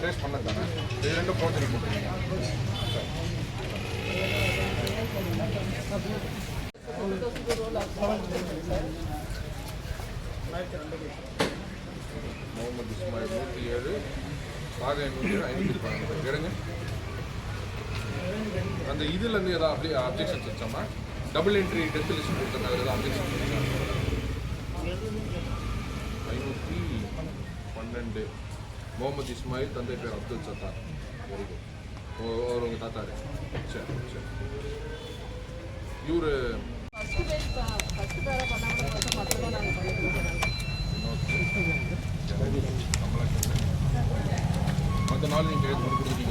Trace பண்ண தானே? இது ரெண்டும் ப்ரோஜனி போட்டுருக்கீங்க முகமது இஸ்மாயில் நூற்றி ஏழு பாதை நூற்றி ஐநூற்றி பன்னெண்டு. எடுங்க. அந்த இதுலேருந்து ஏதாவது அப்படியே அப்ஜெக்ஷன்ஸ் வச்சோம்னா டபுள் என்ட்ரி டெஸ்ட் லிஸ்ட் கொடுத்தா ஏதாவது அப்ஜெக்ஷன் ஐநூற்றி பன்னெண்டு. முகமது இஸ்மாயில் தந்தை பேர் அப்துல் சத்தார் வெரி குட் அவர் உங்கள் தாத்தாரு சரி சரி இவரு ஃபர்ஸ்ட் பேஜ் ஃபர்ஸ்ட் மற்ற நாள் நீங்கள் எழுதி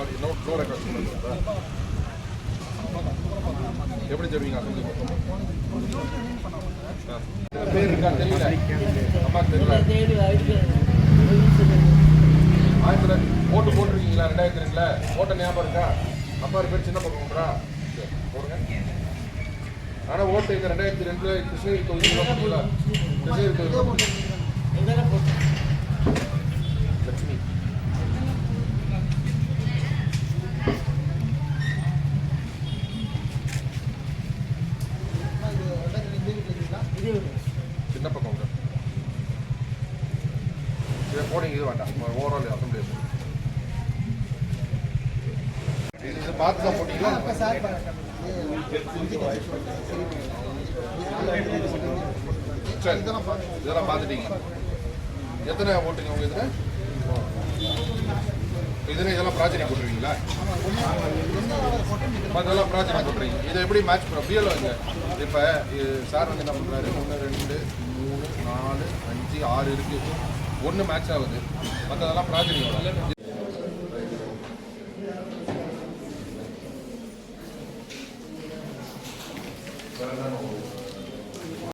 கொண்டு கொடுத்தீங்க நோ ரெக்கார்ட் எப்படி தருவீங்க அசம்பி பேர் இருக்கா? தெரியல. அம்மா தெரியல. ஆயிரத்தி தொள்ளாயிரத்தி ஓட்டு போட்டிருக்கீங்களா? ரெண்டாயிரத்தி ரெண்டுல? ஓட்ட ஞாபகம் இருக்கா? அப்பா பேர் சின்ன பக்கம்டா சரி போடுங்க. ஆனால் ஓட்டு இந்த ரெண்டாயிரத்தி ரெண்டுல கிருஷ்ணகிரி தொகுதியில் கிருஷ்ணகிரி தொகுதியில் போட்டீங்க எங்கே போட்டு லட்சுமி இது சின்ன பக்கம் உண்டு. இதை போடுங்க இது வேண்டாம். ஓவரால் அசம்பிளி இது பார்த்து தான் போட்டீங்களா? சரி இதெல்லாம் பார்த்துட்டீங்க. எத்தனை ஓட்டுங்க உங்க இதுல? இதனை இதெல்லாம் ப்ராஜெக்ட் போட்டுருவீங்களா? அதெல்லாம் ப்ராஜெக்ட் போட்டுருவீங்க. இதை எப்படி மேட்ச் பண்ண பிஎல் வந்து இப்போ சார் வந்து என்ன பண்ணுறாரு ஒன்று ரெண்டு மூணு நாலு அஞ்சு ஆறு இருக்குது ஒன்று மேட்ச் ஆகுது. மற்றதெல்லாம் ப்ராஜெக்ட்